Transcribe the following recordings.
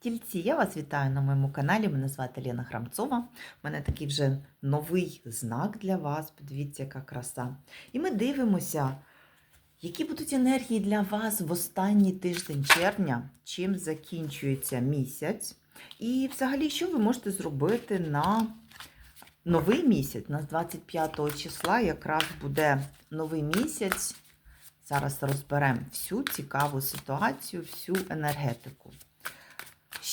Тільці, я вас вітаю на моєму каналі. Мене звати Лена Храмцова. У мене такий вже новий знак для вас. Подивіться, яка краса. І ми дивимося, які будуть енергії для вас в останній тиждень червня, чим закінчується місяць. І взагалі, що ви можете зробити на новий місяць, на 25 числа якраз буде новий місяць. Зараз розберемо всю цікаву ситуацію, всю енергетику.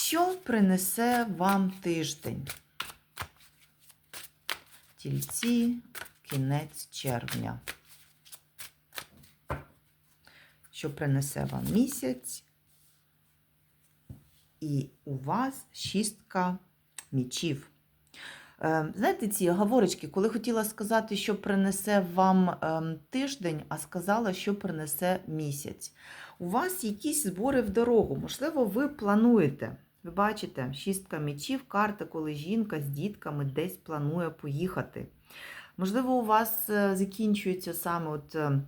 Що принесе вам тиждень? Тільці, кінець червня. Що принесе вам місяць? І у вас шістка мічів. Е, Знаєте, ці говорочки, коли хотіла сказати, що принесе вам ем, тиждень, а сказала, що принесе місяць. У вас якісь збори в дорогу. Можливо, ви плануєте. Ви бачите, шістка мечів, карта, коли жінка з дітками десь планує поїхати. Можливо, у вас е, закінчується саме от е,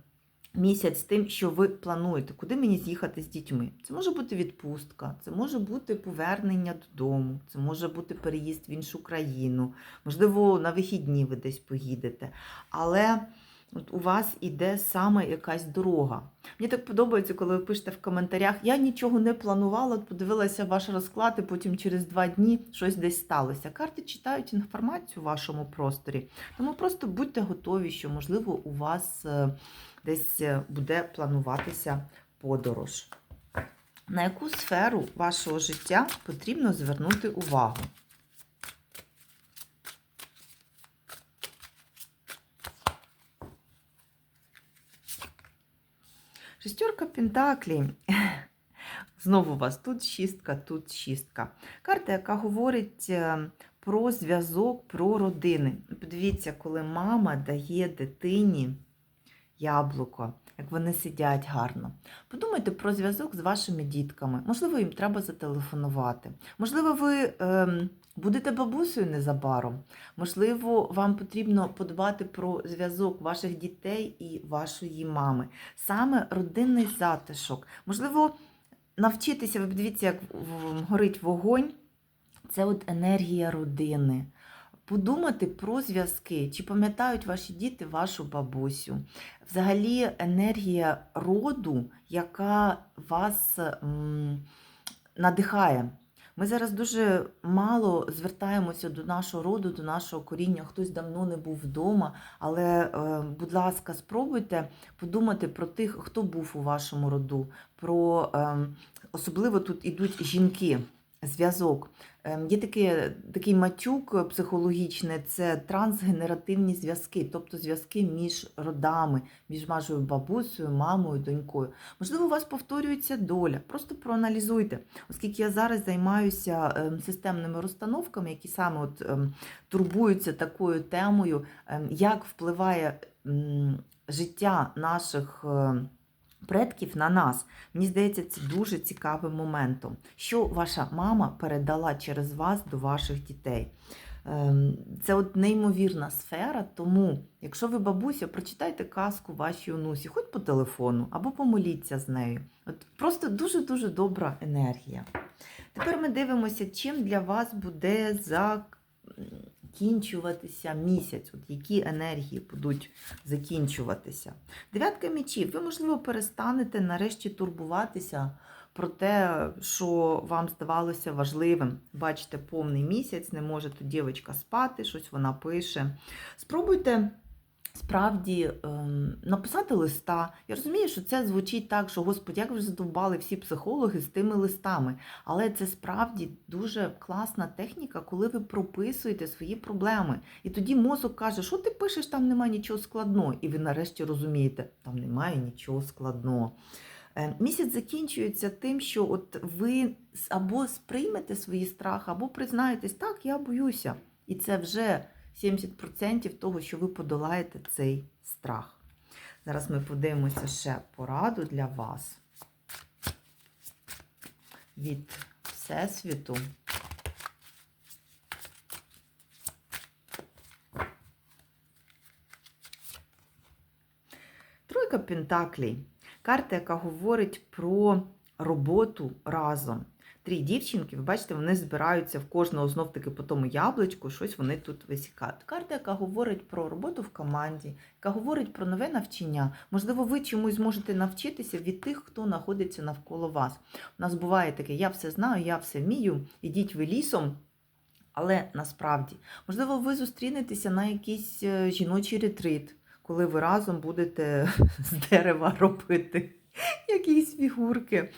місяць тим, що ви плануєте, куди мені з'їхати з дітьми. Це може бути відпустка, це може бути повернення додому, це може бути переїзд в іншу країну, можливо, на вихідні ви десь поїдете. Але от у вас іде саме якась дорога. Мені так подобається, коли ви пишете в коментарях, я нічого не планувала, подивилася ваш розклад, і потім через два дні щось десь сталося. Карти читають інформацію у вашому просторі, тому просто будьте готові, що, можливо, у вас е, десь е, буде плануватися подорож. На яку сферу вашого життя потрібно звернути увагу? Шестерка Пентаклі. Знову у вас тут шістка, тут шістка. Карта, яка говорить е, про зв'язок, про родини. Подивіться, коли мама дає дитині яблуко, як вони сидять гарно. Подумайте про зв'язок з вашими дітками. Можливо, їм треба зателефонувати. Можливо, ви ем, будете бабусею незабаром. Можливо, вам потрібно подбати про зв'язок ваших дітей і вашої мами. Саме родинний затишок. Можливо, навчитися, ви подивіться, як горить вогонь. Це от енергія родини. Подумати про зв'язки, чи пам'ятають ваші діти вашу бабусю. Взагалі енергія роду, яка вас м, надихає. Ми зараз дуже мало звертаємося до нашого роду, до нашого коріння. Хтось давно не був вдома, але, е, будь ласка, спробуйте подумати про тих, хто був у вашому роду. Про ем, особливо тут ідуть жінки. Зв'язок. Ем, Є такий, такий матюк психологічний, це трансгенеративні зв'язки, тобто зв'язки між родами, між вашою бабусею, мамою, донькою. Можливо, у вас повторюється доля. Просто проаналізуйте, оскільки я зараз займаюся ем, системними розстановками, які саме от, ем, турбуються такою темою, ем, як впливає життя наших. Предків на нас. Мені здається, це дуже цікавим моментом. Що ваша мама передала через вас до ваших дітей? Ем, Це от неймовірна сфера, тому, якщо ви бабуся, прочитайте казку вашій онусі, хоч по телефону, або помоліться з нею. От Просто дуже-дуже добра енергія. Тепер ми дивимося, чим для вас буде закінчуватися місяць, от які енергії будуть закінчуватися. Дев'ятка мечів. Ви, можливо, перестанете нарешті турбуватися про те, що вам здавалося важливим. Бачите, повний місяць, не може тут дівчинка спати, щось вона пише. Спробуйте. Справді ем, написати листа. Я розумію, що це звучить так, що Господи, як ж задовбали всі психологи з тими листами. Але це справді дуже класна техніка, коли ви прописуєте свої проблеми. І тоді мозок каже, що ти пишеш, там немає нічого складного. І ви нарешті розумієте, там немає нічого складного. Е, Місяць закінчується тим, що от ви або сприймете свої страхи, або признаєтесь, так, я боюся. І це вже 70% того, що ви подолаєте цей страх. Зараз ми подивимося ще пораду для вас від Всесвіту. Тройка Пентаклей. Карта, яка говорить про роботу разом. Три дівчинки, ви бачите, вони збираються в кожного знов таки по тому яблучку, щось вони тут висікають. Карта, яка говорить про роботу в команді, яка говорить про нове навчання. Можливо, ви чомусь зможете навчитися від тих, хто знаходиться навколо вас. У нас буває таке: я все знаю, я все вмію, ідіть ви лісом. Але насправді, можливо, ви зустрінетеся на якийсь е, жіночий ретрит, коли ви разом будете з дерева робити якісь фігурки.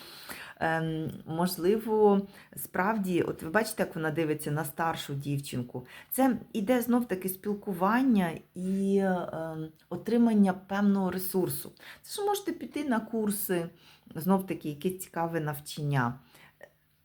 Ем, можливо, справді, от ви бачите, як вона дивиться на старшу дівчинку. Це іде знов таки спілкування і ем, отримання певного ресурсу. Це ж можете піти на курси, знов таки, якесь цікаве навчання.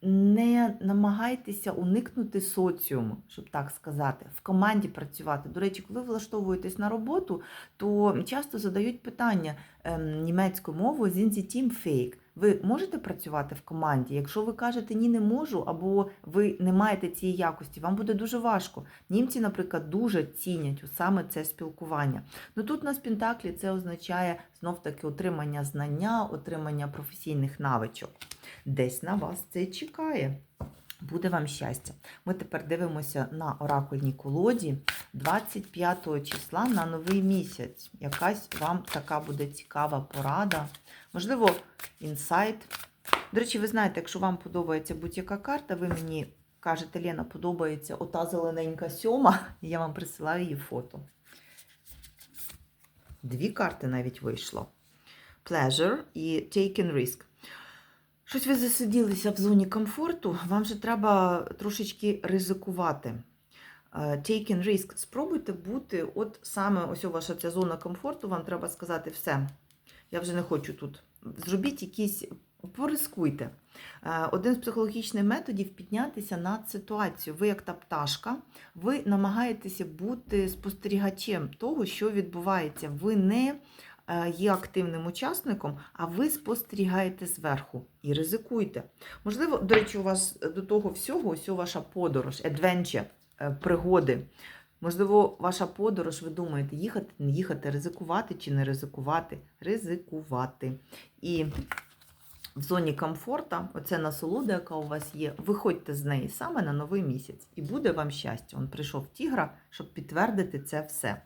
Не намагайтеся уникнути соціуму, щоб так сказати, в команді працювати. До речі, коли влаштовуєтесь на роботу, то часто задають питання ем, німецькою мовою «Sind Sie Teamfähig?» Ви можете працювати в команді? Якщо ви кажете ні, не можу, або ви не маєте цієї якості, вам буде дуже важко. Німці, наприклад, дуже цінять саме це спілкування. Ну тут на Спінтаклі це означає знов таки отримання знання, отримання професійних навичок. Десь на вас це чекає. Буде вам щастя. Ми тепер дивимося на оракульній колоді 25 числа на новий місяць. Якась вам така буде цікава порада. Можливо, інсайт. До речі, ви знаєте, якщо вам подобається будь-яка карта, ви мені кажете, Лена, подобається ота зелененька сьома, і я вам присилаю її фото. Дві карти навіть вийшло. Pleasure і Taken Risk. Щось ви засиділися в зоні комфорту, вам же треба трошечки ризикувати. Е, Taking risk. Спробуйте бути, от саме ось ваша ця зона комфорту, вам треба сказати все. Я вже не хочу тут. Зробіть якісь, порискуйте. Е, Один з психологічних методів піднятися над ситуацією. Ви, як та пташка, ви намагаєтеся бути спостерігачем того, що відбувається. Ви не є активним учасником, а ви спостерігаєте зверху і ризикуйте. Можливо, до речі, у вас до того всього ось ваша подорож, adventure, е, пригоди. Можливо, ваша подорож, ви думаєте, їхати, не їхати, ризикувати чи не ризикувати, ризикувати. І в зоні комфорта, оця насолода, яка у вас є, виходьте з неї саме на новий місяць. І буде вам щастя. Он прийшов тігра, щоб підтвердити це все.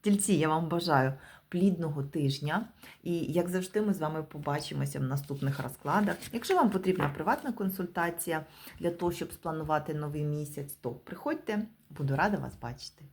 Тільці, я вам бажаю плідного тижня. І, як завжди, ми з вами побачимося в наступних розкладах. Якщо вам потрібна приватна консультація для того, щоб спланувати новий місяць, то приходьте, буду рада вас бачити.